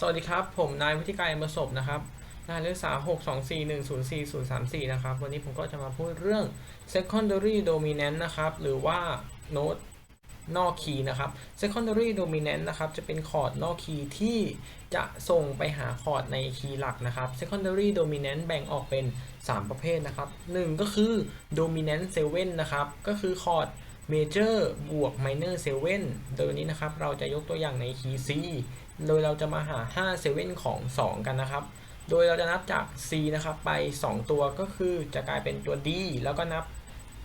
สวัสดีครับ ผมนายวุฒิกายประสบนะครับรายเลขสา6 2 4 1 0 4 0 3 4นะครับ วันนี้ผมก็จะมาพูดเรื่อง secondary dominant นะครับ หรือว่าโน้ตนอกคีย์นะครับ secondary dominant นะครับ จะเป็นคอร์ดนอกคีย์ที่จะส่งไปหาคอร์ดในคีย์หลักนะครับ secondary dominant แบ่งออกเป็น 3 ประเภทนะครับ 1 ก็คือ dominant 7 นะครับ ก็คือคอร์ด major บวก minor 7 โดยวันนี้นะครับ เราจะยกตัวอย่างในคีย์ C โดยเราจะมาหา 5 7 ของ 2 กันนะครับ โดยเราจะนับจาก C นะครับไป 2 ตัวก็คือจะกลายเป็นตัว D แล้วก็นับ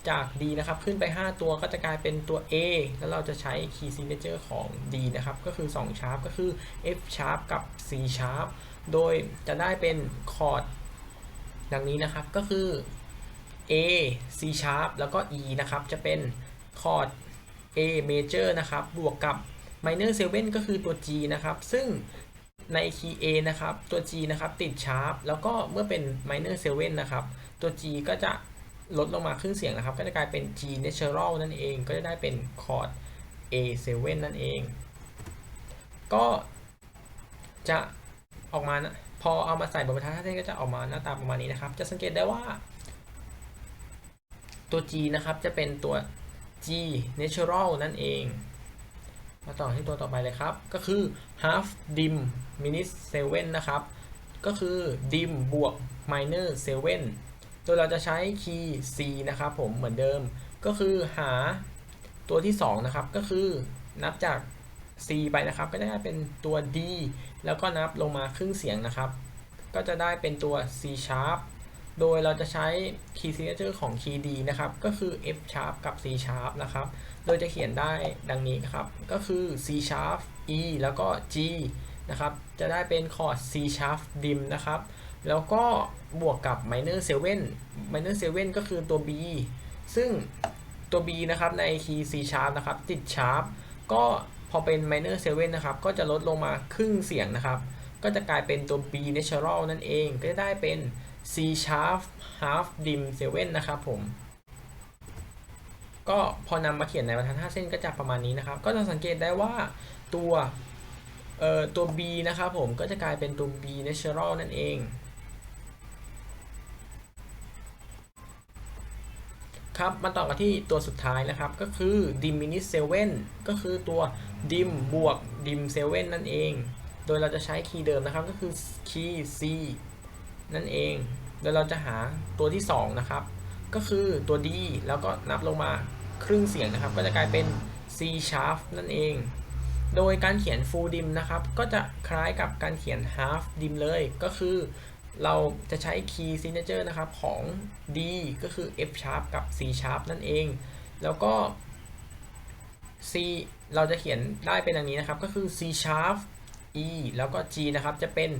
จาก D นะครับ ขึ้นไป 5 ตัวก็จะกลายเป็นตัว A แล้วเราจะใช้ key signature ของ D นะครับ ก็คือ 2 sharp ก็คือ F sharp กับ C sharp โดยจะได้เป็นคอร์ดดังนี้นะครับก็คือ A C sharp แล้วก็ E นะครับ จะเป็น คอร์ด A major นะครับ บวกกับ minor 7 ก็คือตัว G นะครับ ซึ่งใน key A นะครับ ตัว G นะครับติด sharp แล้วก็เมื่อเป็น minor 7 นะครับ ตัว G ก็จะลดลงมาครึ่งเสียงนะครับ ก็จะกลายเป็น G natural นั่นเอง ก็จะได้เป็นคอร์ด A 7นั่นเอง ก็จะออกมานะพอเอามาใส่บนบรรทัดท่าเส้นก็จะออกมาหน้าตาประมาณนี้นะครับ จะสังเกตได้ว่าตัว G นะครับจะเป็นตัว G natural นั่นเอง มาต่อที่ตัวต่อไปเลยครับ ก็คือ half dim minus 7นะครับ ก็คือ dim บวก minor 7 โดยเราจะใช้คีย์ C นะครับผมเหมือนเดิม ก็คือหาตัวที่ 2 นะครับ ก็คือนับจาก C ไปนะครับ ก็จะได้เป็นตัว D แล้วก็นับลงมาครึ่งเสียงนะครับ ก็จะได้เป็นตัว C sharp โดยเราจะใช้ key signature ของ key D นะครับ ก็คือ F sharp กับ C sharp นะครับ โดยจะเขียนได้ดังนี้ครับ ก็คือ C sharp E แล้วก็ G นะครับ จะได้เป็นคอร์ด C sharp dim นะครับ แล้วก็บวกกับ minor 7 minor 7 ก็คือตัว B ซึ่งตัว B นะครับใน key C sharp นะครับ ติด sharp ก็พอเป็น minor 7 นะครับ ก็จะลดลงมาครึ่งเสียงนะครับ ก็จะกลายเป็นตัว B natural นั่นเอง ก็จะได้เป็น C sharp half dim 7นะครับผม ก็พอนำมาเขียนในบรรทัด5เส้นก็จะประมาณนี้นะครับ ก็จะสังเกตได้ว่าตัวเอ่อตัว B นะครับผมก็จะกลายเป็นตัว B natural นั่นเอง ครับมาต่อกันที่ตัวสุดท้ายนะครับก็คือ diminish 7ก็คือตัว dim บวก dim 7นั่นเอง โดยเราจะใช้คีย์เดิมนะครับก็คือคีย์ C นั่นเองโดยเราจะหาตัวที่ 2 นะครับ ก็คือตัว D แล้วก็นับลงมาครึ่งเสียงนะครับ ก็จะกลายเป็น C sharp นั่นเอง โดยการเขียน full dim นะครับ ก็จะคล้ายกับการเขียน half dim เลย ก็คือเราจะใช้ key signature นะครับของ D ก็คือ F sharp กับ C sharp นั่นเอง แล้วก็ C เราจะเขียนได้เป็นอย่างนี้นะครับ ก็คือ C sharp E แล้วก็ G นะครับ จะเป็น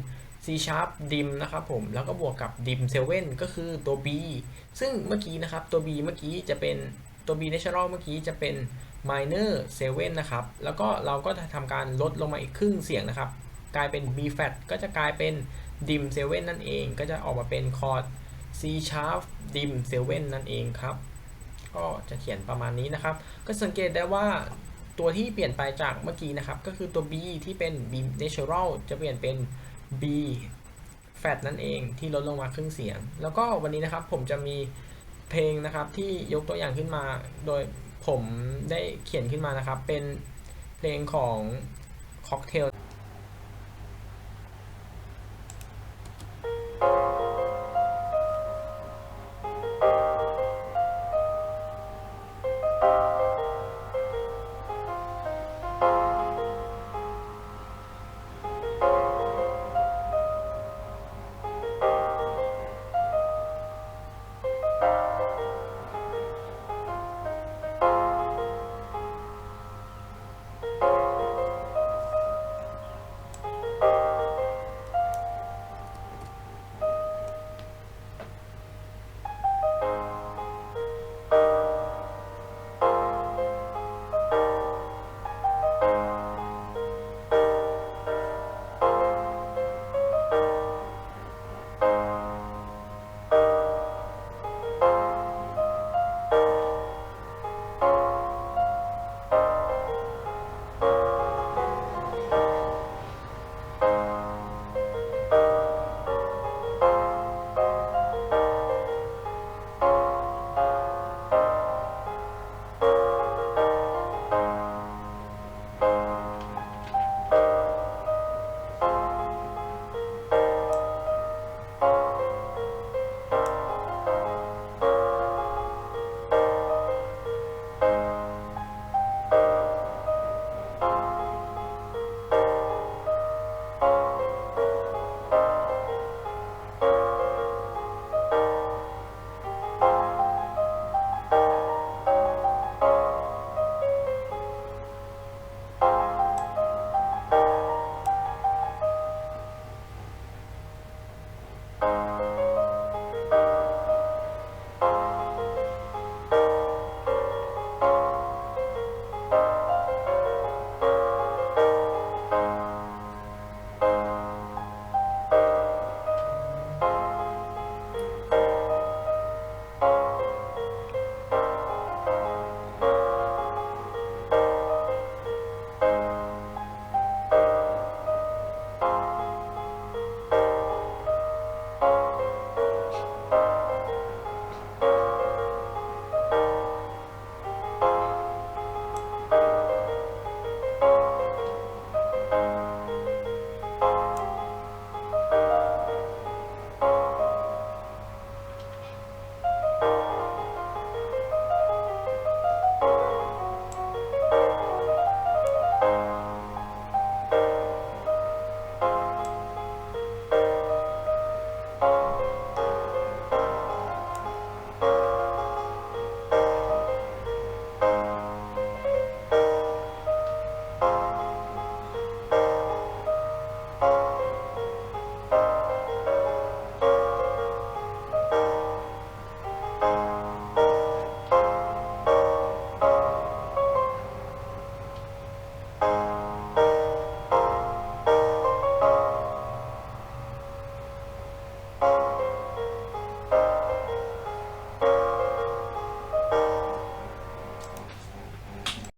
C sharp dim นะครับผมแล้วก็บวกกับ dim 7 ก็คือตัว B ซึ่งเมื่อกี้นะครับตัว B เมื่อกี้จะเป็นตัว B natural เมื่อกี้จะเป็น minor 7นะครับแล้วก็เราก็จะทำการลดลงมาอีกครึ่งเสียงนะครับ กลายเป็น B flat ก็จะกลายเป็น dim 7นั่นเอง ก็จะออกมาเป็นคอร์ด C sharp dim 7นั่นเองครับ ก็จะเขียนประมาณนี้นะครับ ก็สังเกตได้ว่าตัวที่เปลี่ยนไปจากเมื่อกี้นะครับ ก็คือตัว B ที่เป็น B natural จะเปลี่ยนเป็น B แฟดนั่นเองที่ลดลงมาครึ่งเสียง แล้วก็วันนี้นะครับผมจะมีเพลงนะครับที่ยกตัวอย่างขึ้นมาโดยผมได้เขียนขึ้นมานะครับ เป็นเพลงของค็อกเทล